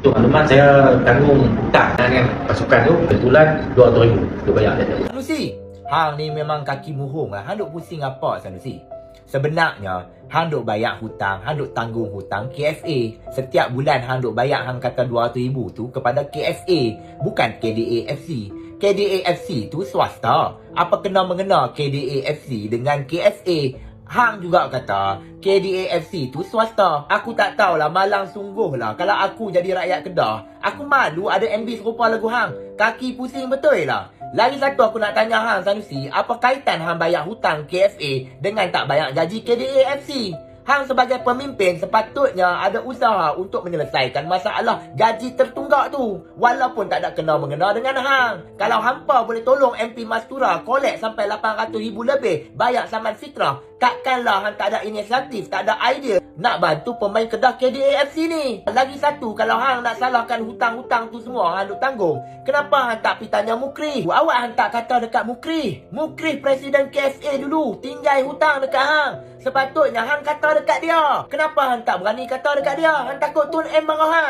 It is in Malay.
Untuk maklumat saya tanggung hutang dengan pasukan tu kebetulan 200 ribu dia bayar dia. Sanusi, hang ni memang kaki muhung lah. Hang duk pusing apa Sanusi? Sebenarnya, hang duk bayar hutang, hang duk tanggung hutang KFA. Setiap bulan hang duk bayar hang kata 200 ribu tu kepada KFA, bukan KDAFC. KDAFC tu swasta. Apa kena mengena KDAFC dengan KFA? Hang juga kata KDAFC tu swasta. Aku tak tahulah malang sungguh lah. Kalau aku jadi rakyat Kedah, aku malu ada MB serupa lagu hang. Kaki pusing betul lah. Lagi satu aku nak tanya hang Sanusi, apa kaitan hang bayar hutang KFA dengan tak bayar gaji KDAFC? Hang sebagai pemimpin sepatutnya ada usaha untuk menyelesaikan masalah gaji tertunggak tu. Walaupun tak ada kena mengena dengan hang. Kalau hampa boleh tolong MP Mastura kolek sampai 800 ribu lebih bayar saman fitrah. Takkanlah hang tak ada inisiatif, tak ada idea nak bantu pemain Kedah KDAFC ni. Lagi satu, kalau hang nak salahkan hutang-hutang tu semua hang duk tanggung. Kenapa hang tak pergi tanya Mukri? Awak hang tak kata dekat Mukri. Mukri Presiden KFA dulu tinggal hutang dekat hang. Sepatutnya hang kata dekat dia. Kenapa hang tak berani kata dekat dia? Hang takut Tun M marah hang.